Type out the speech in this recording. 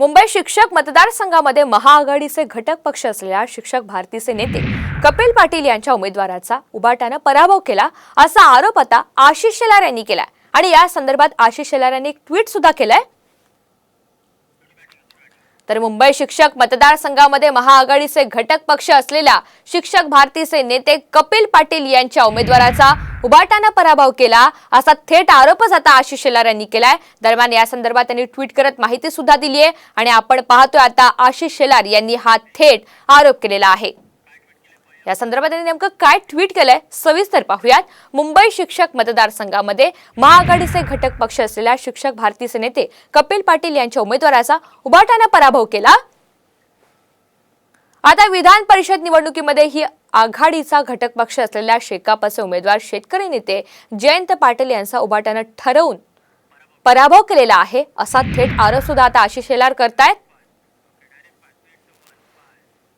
मुंबई शिक्षक मतदारसंघामध्ये महाआघाडीचे घटक पक्ष असलेल्या शिक्षक भारतीचे नेते कपिल पाटील यांच्या उमेदवाराचा उबाटानं पराभव केला असा आरोप आता आशिष शेलार यांनी केलाय. आणि या संदर्भात आशिष शेलार यांनी एक ट्विट सुद्धा केलंय. तर मुंबई शिक्षक मतदारसंघामध्ये महाआघाडीचे घटक पक्ष असलेल्या शिक्षक भारतीचे नेते कपिल पाटील यांच्या उमेदवाराचा उबाटानं पराभव केला असा थेट आरोपच आता आशिष शेलार यांनी केलाय. दरम्यान या संदर्भात त्यांनी ट्विट करत माहिती सुद्धा दिली आहे आणि आपण पाहतोय आता आशिष शेलार यांनी हा थेट आरोप केलेला आहे. या संदर्भात त्यांनी नेमकं काय ट्विट केलंय सविस्तर पाहूयात. मुंबई शिक्षक मतदारसंघामध्ये महाआघाडीचे घटक पक्ष असलेल्या शिक्षक भारतीचे नेते कपिल पाटील यांच्या उमेदवाराचा उबाटानं पराभव केला. आता विधान परिषद निवडणुकीमध्ये ही आघाडीचा घटक पक्ष असलेल्या शेकापचे उमेदवार शेतकरी नेते जयंत पाटील यांचा उभाट्यानं ठरवून पराभव केलेला आहे असा थेट आरोप सुद्धा आता आशिष शेलार करतायत.